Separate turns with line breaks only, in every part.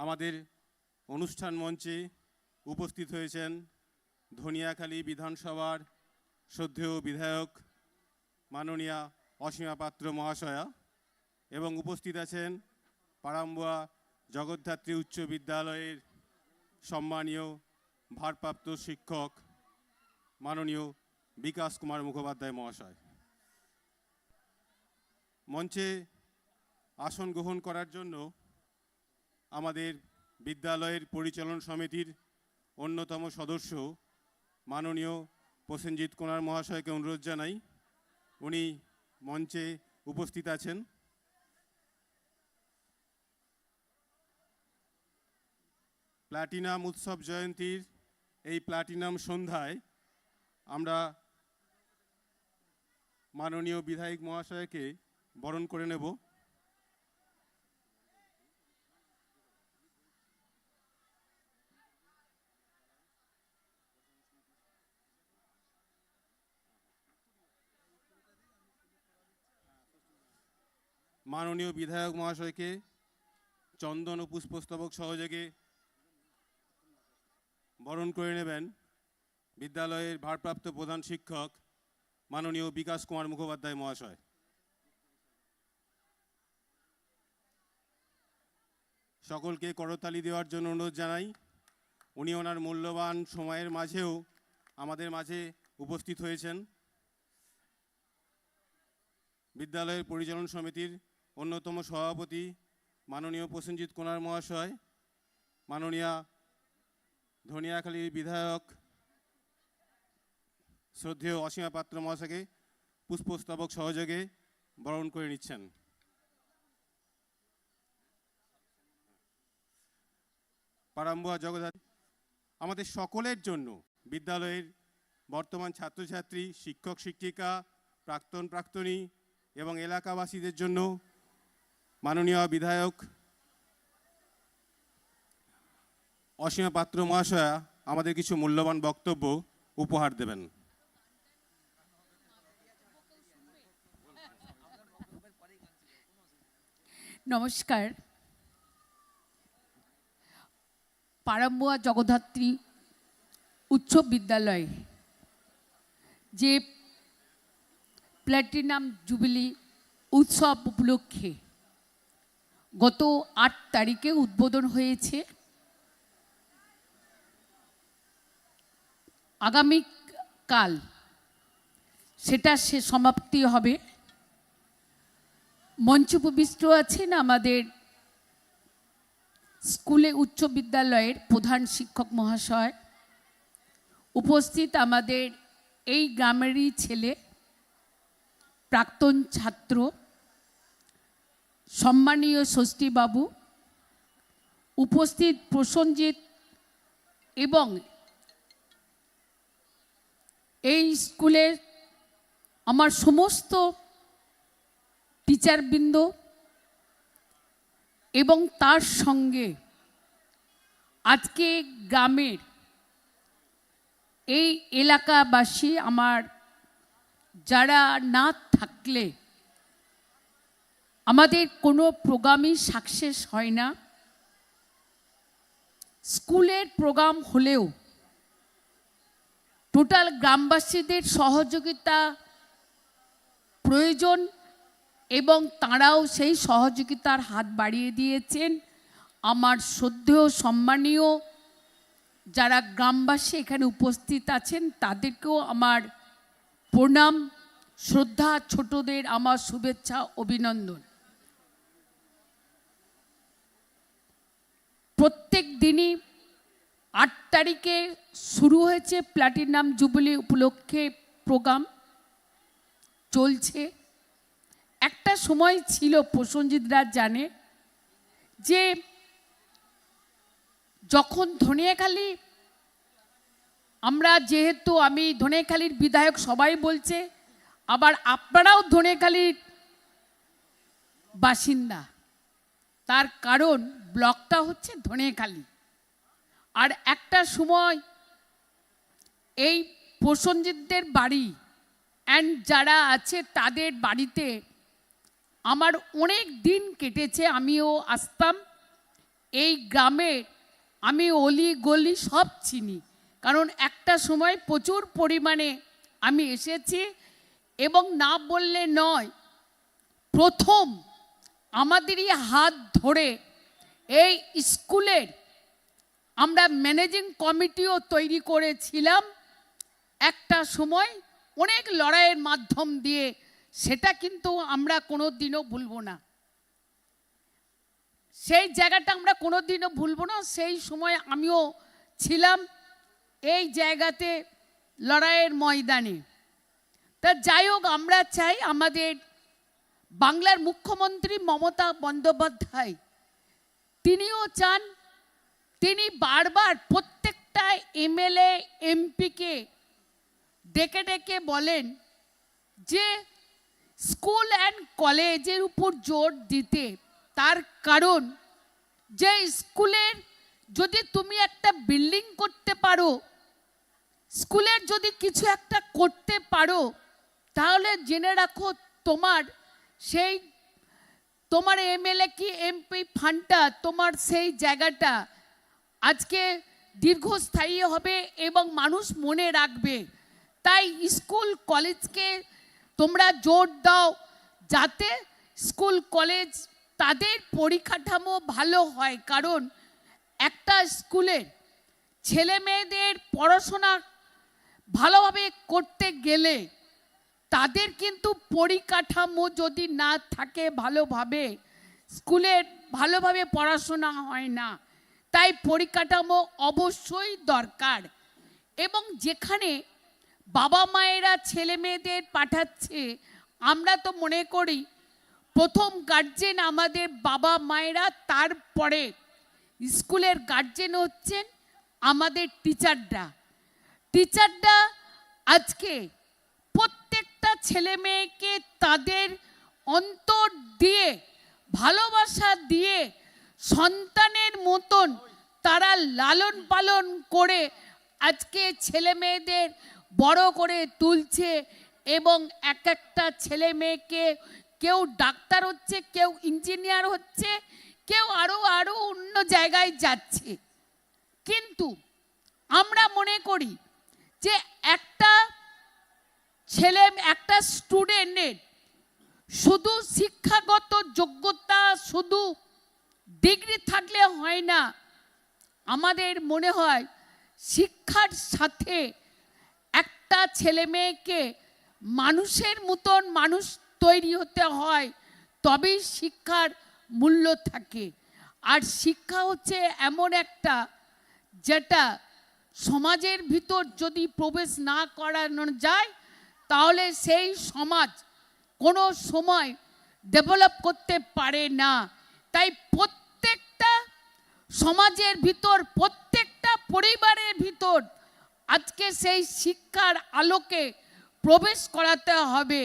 আমাদের অনুষ্ঠান মঞ্চে উপস্থিত হয়েছেন ধনিয়াখালী বিধানসভার শ্রদ্ধেয় বিধায়ক মাননীয়া অসীমা পাত্র মহাশয়া এবং উপস্থিত আছেন পাড়াম্বুয়া জগদ্ধাত্রী উচ্চ বিদ্যালয়ের সম্মানীয় ভারপ্রাপ্ত শিক্ষক মাননীয় বিকাশ কুমার মুখোপাধ্যায় মহাশয়। মঞ্চে আসন গ্রহণ করার জন্য আমাদের বিদ্যালয়ের পরিচালন সমিতির অন্যতম সদস্য মাননীয় প্রসেনজিৎ কুমার মহাশয়কে অনুরোধ জানাই। উনি মঞ্চে উপস্থিত আছেন। প্লাটিনাম উৎসব জয়ন্তীর এই প্লাটিনাম সন্ধ্যায় আমরা মাননীয় বিধায়ক মহাশয়কে বরণ করে নেব। মাননীয় বিধায়ক মহাশয়কে, চন্দন ও পুষ্পস্তবক সহযোগে বরণ করে নেবেন বিদ্যালয়ের ভারপ্রাপ্ত প্রধান শিক্ষক মাননীয় বিকাশ কুমার মুখোপাধ্যায় মহাশয়। সকলকে করতালি দেওয়ার জন্য অনুরোধ জানাই। উনি ওনার মূল্যবান সময়ের মাঝেও আমাদের মাঝে উপস্থিত হয়েছেন। বিদ্যালয়ের পরিচালন সমিতির অন্যতম সভাপতি মাননীয় প্রসেনজিৎ কুমার মহাশয়, মাননীয়া ধনিয়াখালীর বিধায়ক শ্রদ্ধেয় অসীমা পাত্র মহাশয়কে পুষ্পস্তবক সহযোগে বরণ করে নিচ্ছেন। পারাম্বুয়া জগদ্ধাত্রী, আমাদের সকলের জন্য বিদ্যালয়ের বর্তমান ছাত্রছাত্রী, শিক্ষক, শিক্ষিকা, প্রাক্তন, প্রাক্তনী এবং এলাকাবাসীদের জন্য মাননীয় বিধায়ক অসীমা পাত্র মহাশয়া, আমাদের কিছু মূল্যবান বক্তব্য উপহার দেবেন।
নমস্কার। পারাম্বুয়া জগদ্ধাত্রী উচ্চ বিদ্যালয়, যে প্ল্যাটিনাম জুবিলি উৎসব উপলক্ষে গত আট তারিখে উদ্বোধন হয়েছে। আগামী কাল সেটা সে সমাপ্তি হবে। মঞ্চ উপবিষ্ট আছেন আমাদের স্কুলে উচ্চ বিদ্যালয়ের প্রধান শিক্ষক মহাশয়। উপস্থিত আমাদের এই গ্রামেরই ছেলে, প্রাক্তন ছাত্র সম্মানীয় ষষ্ঠীবাবু উপস্থিত প্রসঞ্জিৎ এবং এই স্কুলের আমার সমস্ত টিচারবৃন্দ এবং তার সঙ্গে আজকে গ্রামের এই এলাকাবাসী আমার, যারা না থাকলে আমাদের কোনো প্রোগ্রামই সাকসেস হয় না। স্কুলের প্রোগ্রাম হলেও টোটাল গ্রামবাসীদের সহযোগিতা প্রয়োজন এবং তাঁরাও সেই সহযোগিতার হাত বাড়িয়ে দিয়েছেন। আমার শ্রদ্ধেয়, সম্মানীয় যারা গ্রামবাসী এখানে উপস্থিত আছেন, তাদেরকেও আমার প্রণাম, শ্রদ্ধা, ছোটদের আমার শুভেচ্ছা, অভিনন্দন। প্রত্যেক দিনই আট তারিখে শুরু হয়েছে প্ল্যাটিনাম জুবিলি উপলক্ষে প্রোগ্রাম। চলছে। একটা সময় ছিল প্রসঞ্জিতরা জানে, যে যখন ধনিয়াখালী, আমরা যেহেতু আমি ধনিয়াখালীর বিধায়ক, সবাই বলছে, আবার আপনারাও ধনিয়াখালীর বাসিন্দা। তার কারণ ব্লকটা হচ্ছে ধনিয়াখালী আর একটা সময় এই প্রসঞ্জিতদের বাড়ি অ্যান্ড যারা আছে তাদের বাড়িতে আমার অনেক দিন কেটেছে, আমিও আসতাম। এই গ্রামে আমি অলি, গলি সব চিনি। কারণ একটা সময় প্রচুর পরিমাণে আমি এসেছি এবং না বললে নয়, প্রথম আমাদেরই হাত ধরে এই স্কুলের আমরা ম্যানেজিং কমিটিও তৈরি করেছিলাম। একটা সময় অনেক লড়াইয়ের মাধ্যম দিয়ে সেটা কিন্তু আমরা কোনো দিনও ভুলব না। সেই জায়গাটা আমরা কোনো দিনও ভুলব না, সেই সময় আমিও ছিলাম এই জায়গাতে লড়াইয়ের ময়দানে। তা যাই হোক, আমরা চাই আমাদের বাংলার মুখ্যমন্ত্রী মমতা বন্দ্যোপাধ্যায় তিনিও চান। তিনি বারবার প্রত্যেকটা এমএলএ, এমপিকে ডেকে ডেকে বলেন যে স্কুল অ্যান্ড কলেজের উপর জোর দিতে। তার কারণ যে স্কুলের যদি তুমি একটা বিল্ডিং করতে পারো, স্কুলের যদি কিছু একটা করতে পারো, তাহলে জেনে রাখো তোমার সেই তোমার এমএলএ কি এমপি ফান্ডটা, তোমার সেই জায়গাটা আজকে দীর্ঘস্থায়ী হবে এবং মানুষ মনে রাখবে। তাই স্কুল, কলেজকে তোমরা জোর দাও যাতে স্কুল, কলেজ তাদের পরিকাঠামো ভালো হয়। কারণ একটা স্কুলের ছেলে মেয়েদের পড়াশোনা ভালোভাবে করতে গেলে তাদের কিন্তু পরিকাঠামো যদি না থাকে ভালোভাবে স্কুলের ভালোভাবে পড়াশোনা হয় না, তাই পরিকাঠামো অবশ্যই দরকার। এবং যেখানে বাবা মায়েরা ছেলে মেয়েদের পাঠাচ্ছে, আমরা তো মনে করি প্রথম গার্জেন আমাদের বাবা মায়েরা, তারপরে স্কুলের গার্জেন হচ্ছেন আমাদের টিচাররা টিচাররা আজকে প্রত্যেকটা ছেলে মেয়েকে তাদের অন্তর দিয়ে, ভালোবাসা দিয়ে, সন্তানের মতন তারা লালন পালন করে আজকে ছেলে মেয়েদের বড় করে তুলছে এবং এক একটা ছেলে মেয়েকে কেউ ডাক্তার হচ্ছে, কেউ ইঞ্জিনিয়ার হচ্ছে, কেউ আরও আরও অন্য জায়গায় যাচ্ছে। কিন্তু আমরা মনে করি যে ছেলে একটা স্টুডেন্টের শুধু শিক্ষাগত যোগ্যতা, শুধু ডিগ্রি থাকলে হয় না। আমাদের মনে হয় শিক্ষার সাথে একটা ছেলে মেয়েকে মানুষের মতন মানুষ তৈরি হতে হয়, তবেই শিক্ষার মূল্য থাকে। আর শিক্ষা হচ্ছে এমন একটা যেটা সমাজের ভিতর যদি প্রবেশ না করানো যায় তাহলে সেই সমাজ কোনো সময় ডেভেলপ করতে পারে না। তাই প্রত্যেকটা সমাজের ভিতর, প্রত্যেকটা পরিবারের ভিতর আজকে সেই শিক্ষার আলোকে প্রবেশ করাতে হবে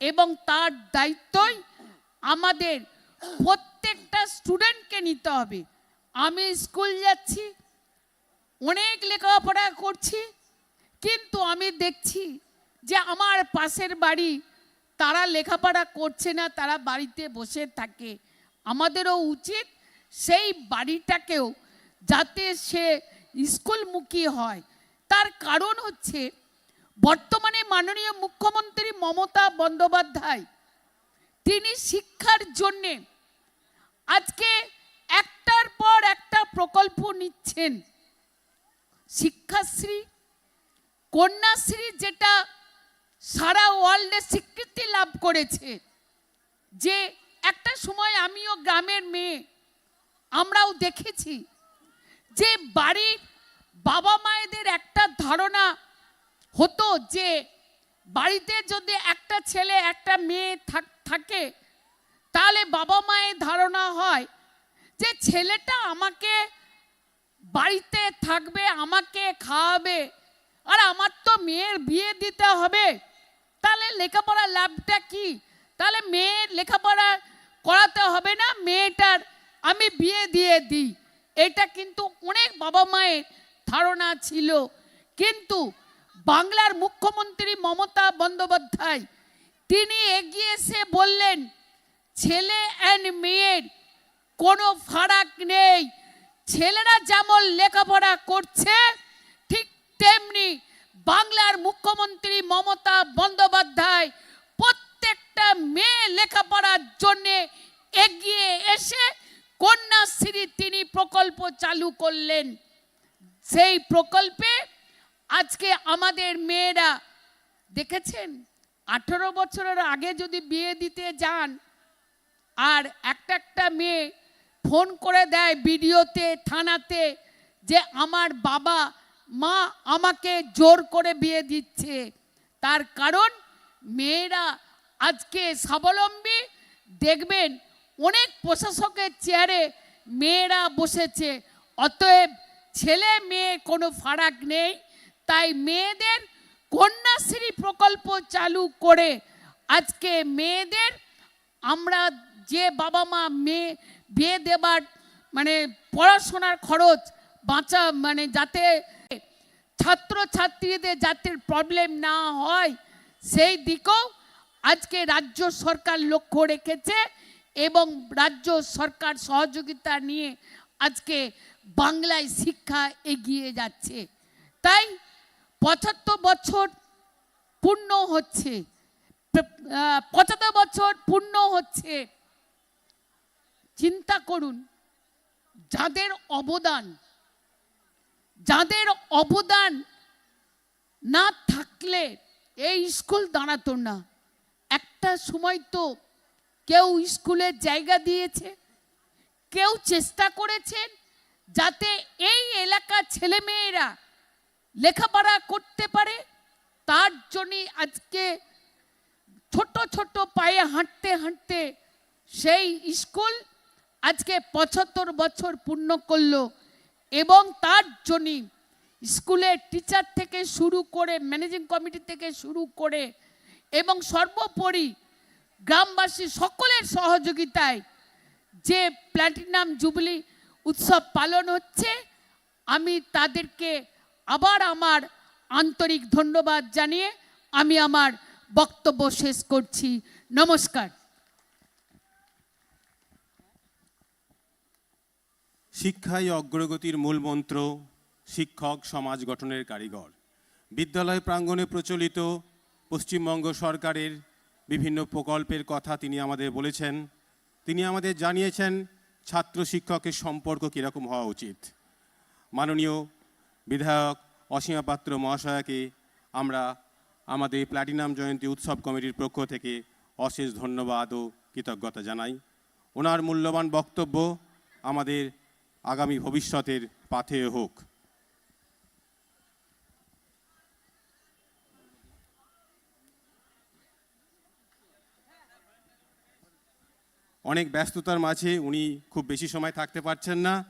এবং তার দায়িত্বই আমাদের প্রত্যেকটা স্টুডেন্টকে নিতে হবে। আমি স্কুল যাচ্ছি, অনেক লেখাপড়া করছি, কিন্তু আমি দেখছি যে আমার পাশের বাড়ি, তারা লেখাপড়া করছে না, তারা বাড়িতে বসে থাকে। আমাদেরও উচিত সেই বাড়িটাকেও যাতে সে স্কুলমুখী হয়। তার কারণ হচ্ছে, বর্তমানে মাননীয় মুখ্যমন্ত্রী মমতা বন্দ্যোপাধ্যায়, তিনি শিক্ষার জন্যে আজকে একটার পর একটা প্রকল্প নিচ্ছেন। শিক্ষাশ্রী, কন্যাশ্রী যেটা সারা ওয়ার্ল্ডে স্বীকৃতি লাভ করেছে যে একটা সময় আমিও গ্রামের মেয়ে, আমরাও দেখেছি যে বাড়ির বাবা মায়েদের একটা ধারণা হতো যে বাড়িতে যদি একটা ছেলে, একটা মেয়ে থাক- থাকে, তাহলে বাবা মায়ের ধারণা হয় যে ছেলেটা আমাকে বাড়িতে থাকবে, আমাকে খাওয়াবে, আর আমার তো মেয়ের বিয়ে দিতে হবে। তাহলে লেখাপড়া লাভটা কি? তাহলে মেয়ের লেখাপড়া করাতে হবে না, মেয়েটার আমি বিয়ে দিয়ে দিই। এটা কিন্তু অনেক বাবা মায়ের ধারণা ছিল। কিন্তু বাংলার মুখ্যমন্ত্রী মমতা বন্দ্যোপাধ্যায়, তিনি এগিয়ে এসে বললেন, ছেলে অ্যান্ড মেয়ের কোনো ফারাক নেই। ছেলেরা যেমন লেখাপড়া করছে, ঠিক তেমনি বাংলার মুখ্যমন্ত্রী মমতা বন্দ্যোপাধ্যায় প্রত্যেকটা মেয়ে লেখাপড়ার জন্য এগিয়ে এসে কন্যাশ্রী তিনি প্রকল্প চালু করলেন। সেই প্রকল্পে আজকে আমাদের মেয়েরা, দেখেছেন? আঠেরো বছরের আগে যদি বিয়ে দিতে যান, আর একটা একটা মেয়ে ফোন করে দেয় ভিডিওতে, থানাতে যে আমার বাবা মা আমাকে জোর করে বিয়ে দিচ্ছে। তার কারণ মেয়েরা আজকে স্বাবলম্বী। দেখবেন অনেক প্রশাসকের চেয়ারে মেয়েরা বসেছে। অতএব ছেলে মেয়ে কোনো ফারাক নেই। তাই মেয়েদের কন্যাশ্রী প্রকল্প চালু করে আজকে মেয়েদের আমরা যে বাবা মা মেয়ে, বিয়ে দেবার মানে পড়াশোনার খরচ বাঁচা মানে যাতে ছাত্র ছাত্রীদের যাতে প্রবলেম না হয়, সেই দিকেও আজকে রাজ্য সরকার লক্ষ্য রেখেছে এবং রাজ্য সরকার সহযোগিতা নিয়ে আজকে বাংলায় শিক্ষা এগিয়ে যাচ্ছে। তাই পঁচাত্তর বছর পূর্ণ হচ্ছে পঁচাত্তর বছর পূর্ণ হচ্ছে। চিন্তা করুন, যাদের অবদান যাদের অবদান না থাকলে এই স্কুল দাঁড়াতো না। একটা সময় তো কেউ স্কুলের জায়গা দিয়েছে, কেউ চেষ্টা করেছেন যাতে এই এলাকার ছেলেমেয়েরা লেখাপড়া করতে পারে। তার জন্যই আজকে ছোট ছোট পায়ে হাঁটতে হাঁটতে সেই স্কুল আজকে পঁচাত্তর বছর পূর্ণ করল। এবং তার জন্যই স্কুলের টিচার থেকে শুরু করে ম্যানেজিং কমিটি থেকে শুরু করে এবং সর্বোপরি গ্রামবাসী সকলের সহযোগিতায় যে প্ল্যাটিনাম জুবলি উৎসব পালন হচ্ছে, আমি তাদেরকে আবার আমার আন্তরিক ধন্যবাদ জানিয়ে আমি আমার বক্তব্য শেষ করছি। নমস্কার।
শিক্ষাই অগ্রগতির মূল মন্ত্র, শিক্ষক, সমাজ গঠনের কারিগর। বিদ্যালয় প্রাঙ্গণে প্রচলিত পশ্চিমবঙ্গ সরকারের বিভিন্ন প্রকল্পের কথা তিনি আমাদের বলেছেন। তিনি আমাদের জানিয়েছেন, ছাত্র শিক্ষকের সম্পর্ক কীরকম হওয়া উচিত। মাননীয় বিধায়ক অসীমা পাত্র মহাশয়াকে আমরা আমাদের প্ল্যাটিনাম জয়ন্তী উৎসব কমিটির পক্ষ থেকে অশেষ ধন্যবাদ ও কৃতজ্ঞতা জানাই। ওনার মূল্যবান বক্তব্য আমাদের আগামী ভবিষ্যতের পাথেয় হোক। অনেক ব্যস্ততার মাঝে উনি খুব বেশি সময় থাকতে পারছেন না।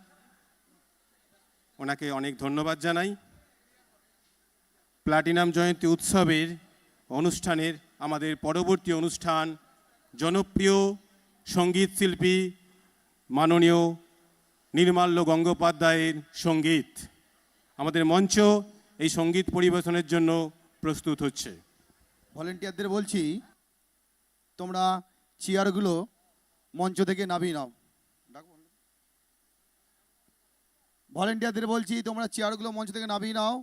ওনাকে অনেক ধন্যবাদ জানাই। প্লাটিনাম জয়ন্তী উৎসবের অনুষ্ঠানের আমাদের পরবর্তী অনুষ্ঠান, জনপ্রিয় সংগীত শিল্পী মাননীয় নির্মাল্য গঙ্গোপাধ্যায়ের সংগীত। আমাদের মঞ্চ এই সংগীত পরিবেশনের জন্য প্রস্তুত হচ্ছে।
ভলেন্টিয়ারদের বলছি, তোমরা চেয়ারগুলো মঞ্চ থেকে নামিয়ে নাও। ভলেন্টিয়ারদের বলছি, তোমরা চেয়ারগুলো মঞ্চ থেকে নামিয়ে নাও।